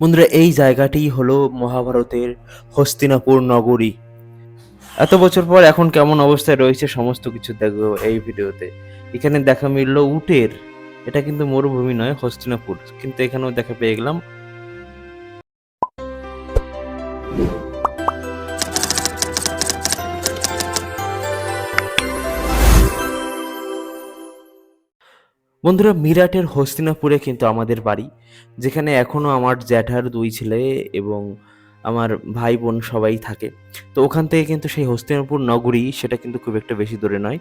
বন্ধুরা, এই জায়গাটি হলো মহাভারতের হস্তিনাপুর নগরী। এত বছর পর এখন কেমন অবস্থায় রয়েছে সমস্ত কিছু দেখো এই ভিডিওতে। এখানে দেখা মিলল উটের, এটা কিন্তু মরুভূমি নয়, হস্তিনাপুর। কিন্তু এখানেও দেখা পেয়ে গেলাম বন্ধুরা, মিরাটের হস্তিনাপুরে কিন্তু আমাদের বাড়ি, যেখানে এখনও আমার জ্যাঠার দুই ছেলে এবং আমার ভাই বোন সবাই থাকে। তো ওখান থেকে কিন্তু সেই হস্তিনাপুর নগরী, সেটা কিন্তু খুব একটা বেশি দূরে নয়,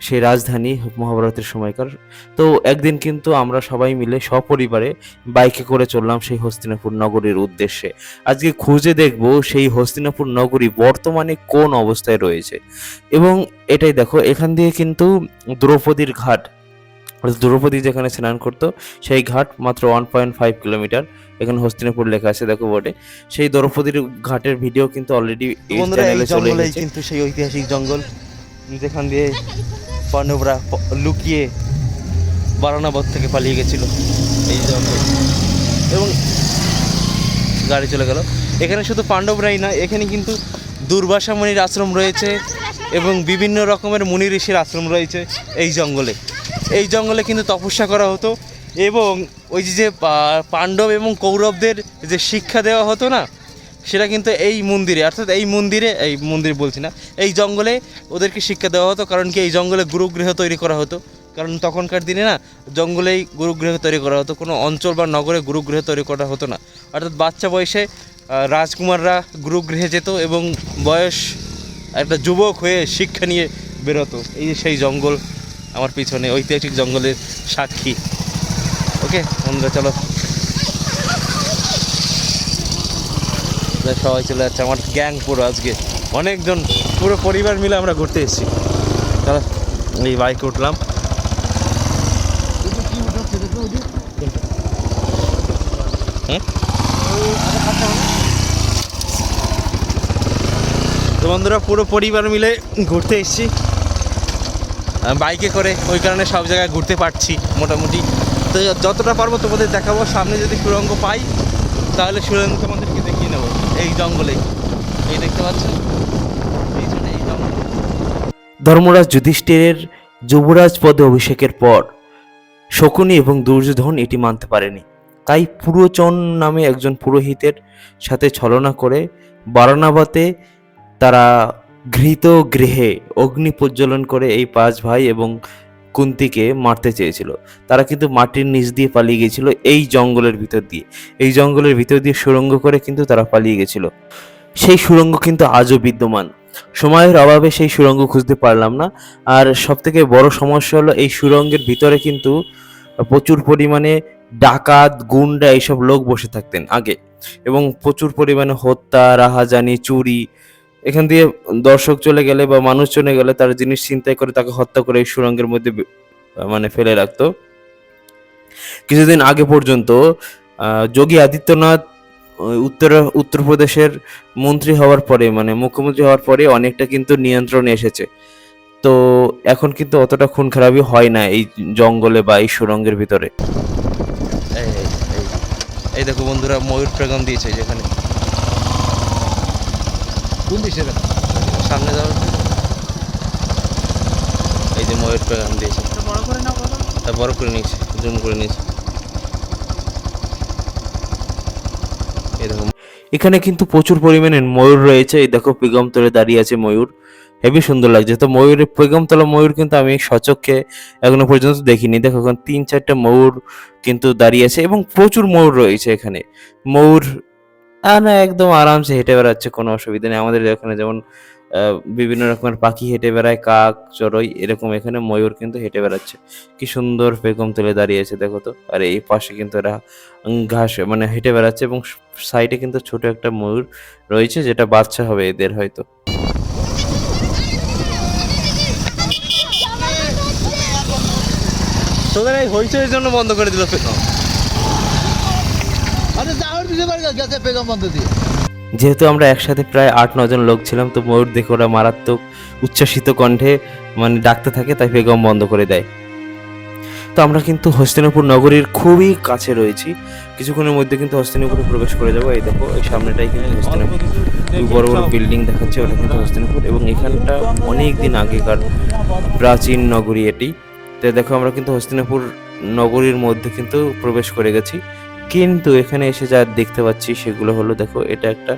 সেই রাজধানী মহাভারতের সময়কার। তো একদিন কিন্তু আমরা সবাই মিলে সপরিবারে বাইকে করে চললাম সেই হস্তিনাপুর নগরীর উদ্দেশ্যে। আজকে খুঁজে দেখব সেই হস্তিনাপুর নগরী বর্তমানে কোন অবস্থায় রয়েছে। এবং এটাই দেখো, এখান দিয়ে কিন্তু দ্রৌপদীর ঘাট অর্থাৎ দ্রৌপদী যেখানে স্নান করতো সেই ঘাট মাত্র ওয়ান পয়েন্ট ফাইভ কিলোমিটার। এখানে হস্তিনাপুর লেখা আছে দেখো বোর্ডে সেই দ্রৌপদীর ঘাটের ভিডিও কিন্তু অলরেডি এই কিন্তু সেই ঐতিহাসিক জঙ্গল। যেখান দিয়ে পাণ্ডবরা লুকিয়ে বারানাবত থেকে পালিয়ে গেছিল এই জঙ্গল। এবং গাড়ি চলে গেল। এখানে শুধু পাণ্ডবরাই নয় এখানে কিন্তু দুর্বাসা মুনির আশ্রম রয়েছে এবং বিভিন্ন রকমের মুনি ঋষির আশ্রম রয়েছে এই জঙ্গলে। এই জঙ্গলে কিন্তু তপস্যা করা হতো এবং ওই যে যে পাণ্ডব এবং কৌরবদের যে শিক্ষা দেওয়া হতো না, সেটা কিন্তু এই মন্দিরে, অর্থাৎ এই মন্দিরে, এই মন্দির বলছি না, এই জঙ্গলে ওদেরকে শিক্ষা দেওয়া হতো, কারণ কি এই জঙ্গলে গুরুগৃহ তৈরি করা হতো। কারণ তখনকার দিনে না, জঙ্গলেই গুরুগৃহ তৈরি করা হতো, কোনো অঞ্চল বা নগরে গুরুগৃহ তৈরি করা হতো না। অর্থাৎ বাচ্চা বয়সে রাজকুমাররা গুরুগৃহে যেত এবং বয়স একটা যুবক হয়ে শিক্ষা নিয়ে বেরোতো, এই যে সেই জঙ্গল। আমার পিছনে ঐতিহাসিক জঙ্গলের সাক্ষী। ওকে, বন্ধুরা, চলো। সবাই চলে যাচ্ছে। আমার গ্যাং পুরো আজকে। অনেকজন, পুরো পরিবার মিলে আমরা ঘুরতে এসেছি। চলো, এই বাইকে উঠলাম? তো বন্ধুরা, পুরো পরিবার মিলে ঘুরতে এসেছি। বাইকে করে, ওই কারণে সব জায়গায় ঘুরতে পারছি মোটামুটি। তো যতটা পারব তোমাদের দেখাবো, সামনে যদি সুরঙ্গ পাই, তাহলে সুরঙ্গ তোমাদেরকে দেখিয়ে নেব, এই জঙ্গলে এই দেখতে পাচ্ছেন এই ধর্মরাজ যুধিষ্ঠিরের যুবরাজ পদে অভিষেকের পর, শকুনি এবং দুর্যোধন এটি মানতে পারেনি। তাই পুরোচন নামে একজন পুরোহিতের সাথে ছলনা করে বারানাবাতে তারা ঘৃত গৃহে অগ্নি প্রজ্বলন করে এই পাঁচ ভাই এবং কুন্তিকে মারতে চেয়েছিল। তারা কিন্তু মাটির নিচ দিয়ে পালিয়ে গেছিল এই জঙ্গলের ভিতর দিয়ে। এই জঙ্গলের ভিতর দিয়ে সুড়ঙ্গ করে কিন্তু তারা পালিয়ে গেছিল সেই সুড়ঙ্গ কিন্তু আজও বিদ্যমান। সময়ের অভাবে সেই সুড়ঙ্গ খুঁজতে পারলাম না। আর সব থেকে বড় সমস্যা হলো এই সুড়ঙ্গের ভিতরে কিন্তু প্রচুর পরিমাণে ডাকাত, গুন্ডা এইসব লোক বসে থাকতেন আগে। এবং প্রচুর পরিমাণে হত্যা, রাহাজানি, চুরি এখান দিয়ে দর্শক চলে গেলে বা মানুষ চলে গেলে তার জিনিস চিন্তাই করে তাকে হত্যা করে এই সুড়ঙ্গের মধ্যে মানে ফেলে রাখতো। কিছুদিন আগে পর্যন্ত যোগী আদিত্যনাথ উত্তর, উত্তরপ্রদেশের মন্ত্রী হওয়ার পরে মানে মুখ্যমন্ত্রী হওয়ার পরে অনেকটা কিন্তু নিয়ন্ত্রণে এসেছে। তো এখন কিন্তু অতটা খুন খারাপই হয় না এই জঙ্গলে বা এই সুরঙ্গের ভিতরে। এই দেখো বন্ধুরা, ময়ূর প্রেগম দিয়েছে যেখানে। কোন দেশে সামনে যাও এই যে ময়ূর দিয়েছে। বড় করে নাও কথা তা বড় করে নিয়েছি জুম করে নিয়েছি। এই দেখো এখানে কিন্তু প্রচুর পরিমাণে ময়ূর রয়েছে। এই দেখো পেগমতলে দাঁড়িয়ে আছে ময়ূর। হেবি সুন্দর লাগছে। তো ময়ূরের পেগমতলা ময়ূর কিন্তু আমি সচক্ষে এখনও পর্যন্ত দেখিনি। দেখো এখন তিন চারটা ময়ূর কিন্তু দাঁড়িয়ে আছে এবং প্রচুর ময়ূর রয়েছে এখানে। ময়ূর না, একদম আরামসে হেঁটে বেড়াচ্ছে, কোনো অসুবিধা নেই। আমাদের এখানে যেমন বিভিন্ন রকমের পাখি হেঁটে বেড়ায়, কাক, চড়ই, এরকম এখানে ময়ূর কিন্তু হেঁটে বেড়াচ্ছে। কি সুন্দর বেগম তুলে দাঁড়িয়েছে দেখো তো। আর এই পাশে কিন্তু এরা ঘাস মানে হেঁটে বেড়াচ্ছে এবং সাইডে কিন্তু ছোট একটা ময়ূর রয়েছে, যেটা বাচ্চা হবে এদের হয়তো। তোদের এই হইচইয়ের জন্য বন্ধ করে দিল পেগম আচ্ছা যাওয়ার দিতে পারি যেহেতু আমরা একসাথে প্রায় আট নজন লোক ছিলাম, তো ময়ূর দেখে ওরা মারাত্মক উচ্ছ্বাসিত কণ্ঠে মানে ডাকতে থাকে, তাই বেগম বন্ধ করে দেয়। তো আমরা কিন্তু হস্তিনাপুর নগরীর খুবই কাছে রয়েছি। কিছুক্ষণের মধ্যে কিন্তু হস্তিনাপুরে প্রবেশ করে যাব। এই দেখো, এই সামনেটাই কিন্তু হস্তিনাপুর। বড় বড় বিল্ডিং দেখাচ্ছে, ওটা কিন্তু হস্তিনাপুর। এবং এখানটা অনেক দিন আগেকার প্রাচীন নগরী এটি। তো দেখো, আমরা কিন্তু হস্তিনাপুর নগরীর মধ্যে কিন্তু প্রবেশ করে গেছি। কিন্তু এখানে এসে যা দেখতে পাচ্ছি সেগুলো হলো, দেখো, এটা একটা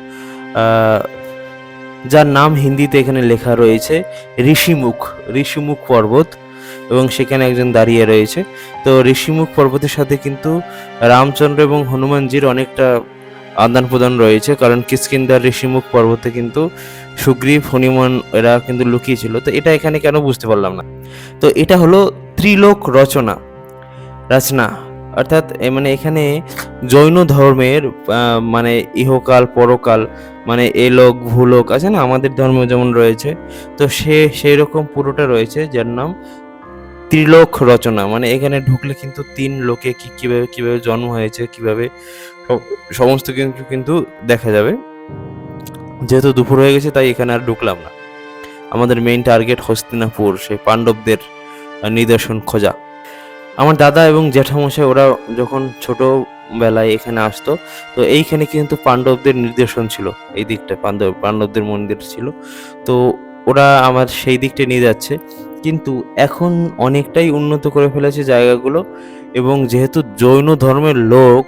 যার নাম হিন্দিতে এখানে লেখা রয়েছে ঋষিমুখ ঋষিমুখ পর্বত, এবং সেখানে একজন দাঁড়িয়ে রয়েছে। তো ঋষিমুখ পর্বতের সাথে কিন্তু রামচন্দ্র এবং হনুমানজির অনেকটা আদান প্রদান রয়েছে, কারণ কিষ্কিন্দার ঋষিমুখ পর্বতে কিন্তু সুগ্রীব, হনুমান এরা কিন্তু লুকিয়েছিল। তো এটা এখানে কেন বুঝতে পারলাম না। তো এটা হলো ত্রিলোক রচনা রচনা। অর্থাৎ মানে এখানে জৈন ধর্মের মানে ইহকাল, পরকাল মানে এলোক, ভূলোক আছে না, আমাদের ধর্ম যেমন রয়েছে, তো সে সেই রকম পুরোটা রয়েছে, যার নাম ত্রিলোক রচনা। মানে এখানে ঢুকলে কিন্তু তিন লোকে কি, কীভাবে কীভাবে জন্ম হয়েছে, কীভাবে সমস্ত কিছু কিন্তু দেখা যাবে। যেহেতু দুপুর হয়ে গেছে, তাই এখানে আর ঢুকলাম না। আমাদের মেইন টার্গেট হস্তিনাপুর, সেই পাণ্ডবদের নিদর্শন খোঁজা। আমার দাদা এবং জ্যাঠামশাই ওরা যখন ছোটবেলায় এখানে আসতো, তো এইখানে কিন্তু পাণ্ডবদের নির্দেশন ছিল, এই দিকটা পাণ্ডব, পাণ্ডবদের মন্দির ছিল। তো ওরা আমার সেই দিকটা নিয়ে যাচ্ছে। কিন্তু এখন অনেকটাই উন্নত করে ফেলেছে জায়গাগুলো এবং যেহেতু জৈন ধর্মের লোক,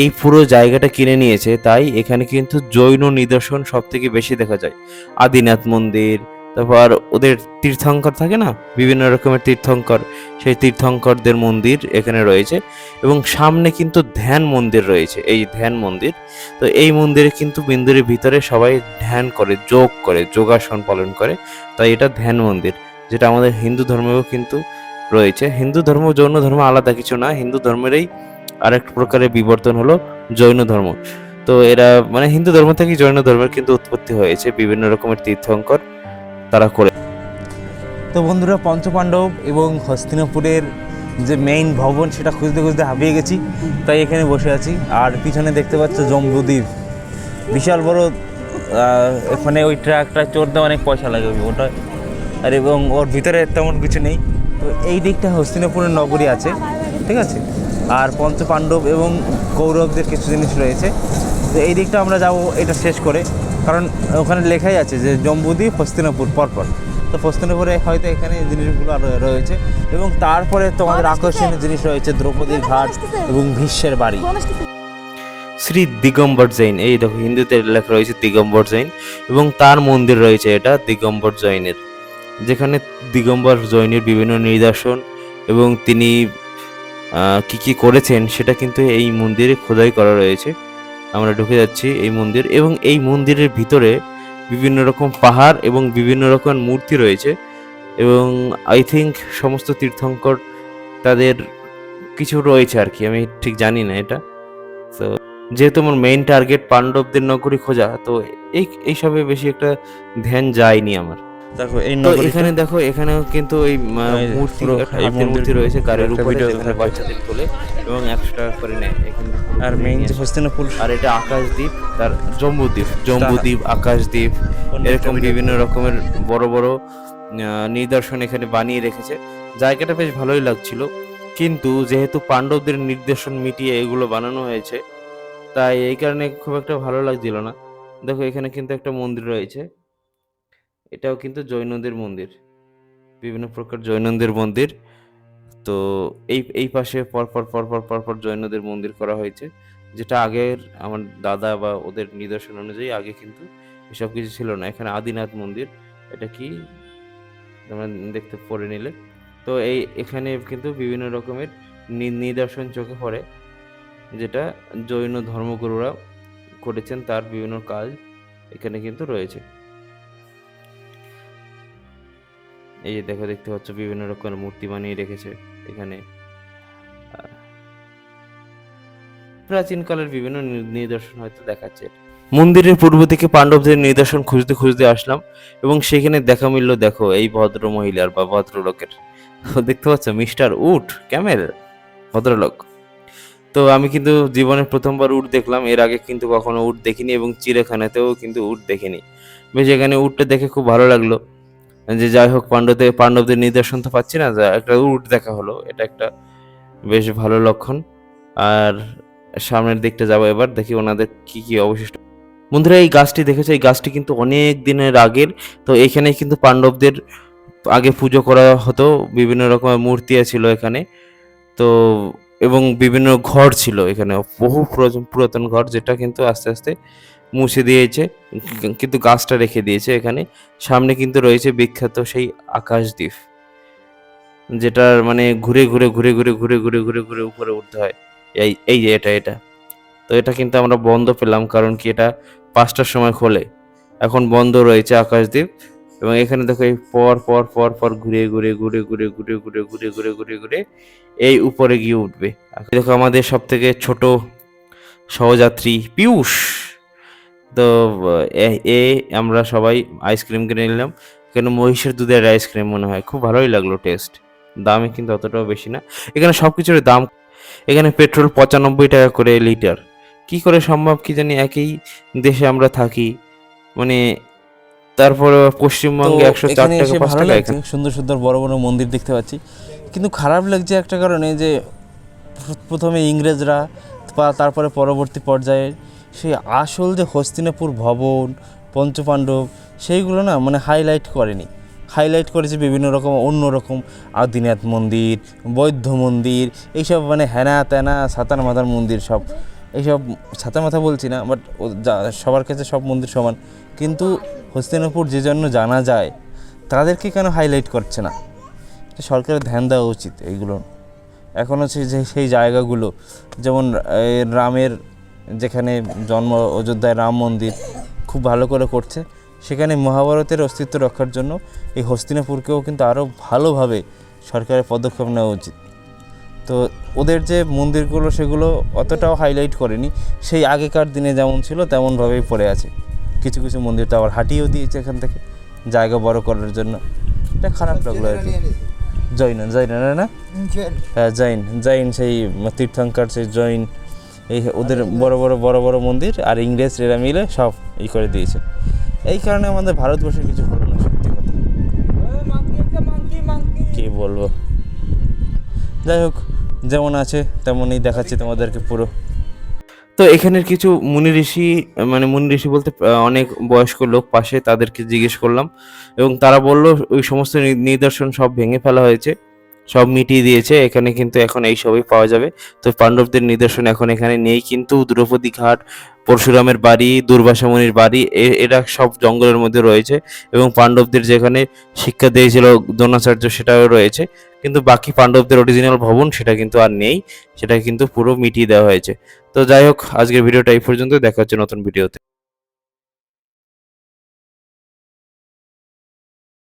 এই পুরো জায়গাটা কিনে নিয়েছে, তাই এখানে কিন্তু জৈন নিদর্শন সব থেকে বেশি দেখা যায়। আদিনাথ মন্দির তারপর ওদের তীর্থঙ্কর থাকে না? বিভিন্ন রকমের তীর্থঙ্কর। সেই তীর্থঙ্করদের মন্দির এখানে রয়েছে এবং সামনে কিন্তু ধ্যান মন্দির রয়েছে, এই ধ্যান মন্দির। তো এই মন্দিরে কিন্তু মন্দিরের ভিতরে সবাই ধ্যান করে, যোগ করে, যোগাসন পালন করে। তাই এটা ধ্যান মন্দির, যেটা আমাদের হিন্দু ধর্মেও কিন্তু রয়েছে। হিন্দু ধর্ম, জৈন ধর্ম আলাদা কিছু না, হিন্দু ধর্মেরই আরেক প্রকারের বিবর্তন হলো জৈন ধর্ম। তো এরা মানে হিন্দু ধর্ম থেকে জৈন ধর্মের কিন্তু উৎপত্তি হয়েছে, বিভিন্ন রকমের তীর্থঙ্কর। তারা করে। তো বন্ধুরা, পঞ্চপাণ্ডব এবং হস্তিনাপুরের যে মেইন ভবন, সেটা খুঁজতে খুঁজতে হাঁপিয়ে গেছি। তাই এখানে বসে আছি। আর পিছনে দেখতে পাচ্ছ জম্বুদ্বীপ। বিশাল বড় এখানে ওই ট্রাকটা চড়তে অনেক পয়সা লাগে ওটা। আর এবং ওর ভিতরে তেমন কিছু নেই। তো এই দিকটা হস্তিনাপুরের নগরী আছে, ঠিক আছে? আর পঞ্চপাণ্ডব এবং কৌরবদের কিছু জিনিস রয়েছে। তো এই দিকটা আমরা যাব, এটা শেষ করে। কারণ ওখানে লেখাই আছে যে জম্বুদ্বীপ হস্তিনাপুর পরপর। তো হস্তিনাপুরে হয়তো এখানে জিনিসগুলো আরও রয়েছে। এবং তারপরে তোমাদের আকর্ষণীয় জিনিস রয়েছে দ্রৌপদীর ঘাট এবং ভীষ্মের বাড়ি। শ্রী দিগম্বর জৈন এই দেখো হিন্দুতে লেখা রয়েছে দিগম্বর জৈন এবং তার মন্দির রয়েছে এটা দিগম্বর জৈনের যেখানে দিগম্বর জৈনের বিভিন্ন নিদর্শন এবং তিনি আহ, কি কি করেছেন সেটা কিন্তু এই মন্দিরে খোদাই করা রয়েছে। আমরা ঢুকে যাচ্ছি এই মন্দির এবং এই মন্দিরের ভিতরে বিভিন্ন রকম পাহাড় এবং বিভিন্ন রকম মূর্তি রয়েছে এবং আই থিঙ্ক সমস্ত তীর্থঙ্কর তাদের কিছু রয়েছে আর কি, আমি ঠিক জানি না এটা। তো যেহেতু আমার মেইন টার্গেট পাণ্ডবদের নগরী খোঁজা, তো এই, এইসবে বেশি একটা ধ্যান যায়নি আমার। দেখো এই তো এখানে দেখো এখানেও কিন্তু এই মূর্তি এই মূর্তি রয়েছে গাড়ির উপরে যেখানে বাচ্চাদের তোলে এবং একশো টাকা করে নেয়। এখানে আর মেইন যে হস্তিনাপুর আর এটা আকাশদ্বীপ তার জম্বুদ্বীপ জম্বুদ্বীপ আকাশদ্বীপ এরকম বিভিন্ন রকমের বড় বড় নিদর্শন এখানে বানিয়ে রেখেছে। জায়গাটা বেশ ভালোই লাগছিল। কিন্তু যেহেতু পাণ্ডবদের নির্দেশন মিটিয়ে এগুলো বানানো হয়েছে তাই এই কারণে খুব একটা ভালো লাগছিল না। দেখো এখানে কিন্তু একটা মন্দির রয়েছে। এটাও কিন্তু জৈনদের মন্দির। বিভিন্ন প্রকার জৈনদের মন্দির। তো এই এই পাশে পরপর পরপর পরপর জৈনদের মন্দির করা হয়েছে। যেটা আগের আমার দাদা বা ওদের নিদর্শন অনুযায়ী আগে কিন্তু এসব কিছু ছিল না। এখানে আদিনাথ মন্দির, এটা কি? তোমরা দেখতে পড়ে নিলে। তো এই, এখানে কিন্তু বিভিন্ন রকমের নিদর্শন চোখে পড়ে। যেটা জৈন ধর্মগুরুরা করেছেন, তার বিভিন্ন কাজ এখানে কিন্তু রয়েছে। এই যে দেখো, দেখতে পাচ্ছ, বিভিন্ন রকমের মূর্তি বানিয়ে রেখেছে এখানে। প্রাচীনকালের বিভিন্ন নিদর্শন হয়তো দেখাচ্ছে। মন্দিরের পূর্ব দিকে পাণ্ডবদের নিদর্শন খুঁজতে খুঁজতে আসলাম এবং সেখানে দেখা মিলল, দেখো, এই ভদ্র মহিলার বা ভদ্রলোকের। দেখতে পাচ্ছ, মিস্টার উট, ক্যামেল, ভদ্রলোক। তো আমি কিন্তু জীবনের প্রথমবার উট দেখলাম, এর আগে কিন্তু কখনো উট দেখিনি এবং চিড়িয়াখানাতেও কিন্তু উট দেখিনি। বেশ, এখানে উটটা দেখে খুব ভালো লাগল। যে যাই হোক, পাণ্ডবদের পাণ্ডবদের নিদর্শন তো পাচ্ছি না, যা একটা উট দেখা হলো, এটা একটা বেশ ভালো লক্ষণ। আর সামনের দিকটা যাব এবার, দেখি ওনাদের কি কি অবশিষ্ট। বন্ধুরা, এই গাছটি দেখেছে? এই গাছটি কিন্তু অনেক দিনের আগের, তো এখানে কিন্তু পাণ্ডবদের আগে পুজো করা হতো, বিভিন্ন রকমের মূর্তি ছিল এখানে। তো, এবং বিভিন্ন ঘর ছিল এখানে বহু পুরাতন- পুরাতন ঘর, যেটা কিন্তু আস্তে আস্তে মুছে দিয়েছে কিন্তু গাছটা রেখে দিয়েছে এখানে। সামনে কিন্তু রয়েছে বিখ্যাত সেই আকাশদ্বীপ, যেটার মানে ঘুরে ঘুরে ঘুরে ঘুরে ঘুরে ঘুরে ঘুরে ঘুরে উপরে উঠতে হয়। এই এই যে এটা এটা। তো এটা কিন্তু আমরা বন্ধ পেলাম, কারণ কি এটা পাঁচটার সময় খোলে। এখন বন্ধ রয়েছে আকাশদ্বীপ এবং এখানে দেখো এই পর পর পর পর ঘুরে ঘুরে ঘুরে ঘুরে ঘুরে ঘুরে ঘুরে ঘুরে ঘুরে ঘুরে এই উপরে গিয়ে উঠবে। দেখো আমাদের সব থেকে ছোট সহযাত্রী পিয়ুষ। তো এ- আমরা সবাই আইসক্রিম কিনে নিলাম। কেন মহিষের দুধের আইসক্রিম মনে হয়? খুব ভালোই লাগল টেস্ট দামে কিন্তু অতটাও বেশি না। এখানে সব কিছুর দাম। এখানে পেট্রোল পঁচানব্বই টাকা করে লিটার কি করে সম্ভব কি জানি? একই দেশে আমরা থাকি। মানে তারপরে পশ্চিমবঙ্গে একশো চার টাকা পাঁচ ভালো টাকা সুন্দর সুন্দর বড় বড় মন্দির দেখতে পাচ্ছি। কিন্তু খারাপ লাগছে একটা কারণে যে প্রথমে ইংরেজরা বা তারপরে পরবর্তী পর্যায়ে সেই আসল যে হস্তিনাপুর ভবন, পঞ্চপাণ্ডব, সেইগুলো না মানে হাইলাইট করেনি। হাইলাইট করেছে বিভিন্ন রকম, অন্য রকম। আদিনাথ মন্দির বৌদ্ধ মন্দির, এইসব মানে হ্যানা ত্যানা সাতার মাথার মন্দির সব। এইসব ছাতা মাথা বলছি না বাট সবার কাছে সব মন্দির সমান। কিন্তু হস্তিনাপুর যে জন্য জানা যায়, তাদেরকে কেন হাইলাইট করছে না? সরকারের ধ্যান দেওয়া উচিত এইগুলো। এখন হচ্ছে যে সেই জায়গাগুলো, যেমন রামের যেখানে জন্ম অযোধ্যায় রাম মন্দির খুব ভালো করে করছে সেখানে মহাভারতের অস্তিত্ব রক্ষার জন্য এই হস্তিনাপুরকেও কিন্তু আরও ভালোভাবে সরকারের পদক্ষেপ নেওয়া উচিত। তো ওদের যে মন্দিরগুলো সেগুলো অতটাও হাইলাইট করেনি। সেই আগেকার দিনে যেমন ছিল তেমনভাবেই পড়ে আছে। কিছু কিছু মন্দির তো আবার হাঁটিয়েও দিয়েছে এখান থেকে জায়গা বড় করার জন্য। এটা খারাপ লাগল আর কি। জৈন জৈন না? না হ্যাঁ জৈন জৈন সেই তীর্থঙ্কর সেই জৈন এই ওদের বড় বড় বড় বড় মন্দির আর ইংরেজ এরা মিলে সব ই করে দিয়েছে। এই কারণে আমাদের ভারতবর্ষে কিছু হলো না, সত্যি কথা। কি বলব? যাই হোক, যেমন আছে তেমনই দেখাচ্ছি তোমাদেরকে পুরো। তো এখানের কিছু মুনি ঋষি মানে মুনি ঋষি বলতে অনেক বয়স্ক লোক পাশে তাদেরকে জিজ্ঞেস করলাম। এবং তারা বলল, ওই সমস্ত নিদর্শন সব ভেঙে ফেলা হয়েছে। সব মিটিয়ে দিয়েছে, এখানে কিন্তু এখন এই সবই পাওয়া যাবে। তো পাণ্ডবদের নিদর্শন এখন এখানে নেই, কিন্তু দ্রৌপদী ঘাট, পরশুরামের বাড়ি দুর্বাসা মুনির বাড়ি এরা সব জঙ্গলের মধ্যে রয়েছে এবং পাণ্ডবদের যেখানে শিক্ষা দিয়েছিল দ্রোণাচার্য সেটাও রয়েছে। কিন্তু বাকি পাণ্ডবদের অরিজিনাল ভবন সেটা কিন্তু আর নেই, সেটা কিন্তু পুরো মিটিয়ে দেওয়া হয়েছে। তো যাই হোক, আজকের ভিডিওটা এই পর্যন্ত দেখা হচ্ছে নতুন ভিডিওতে।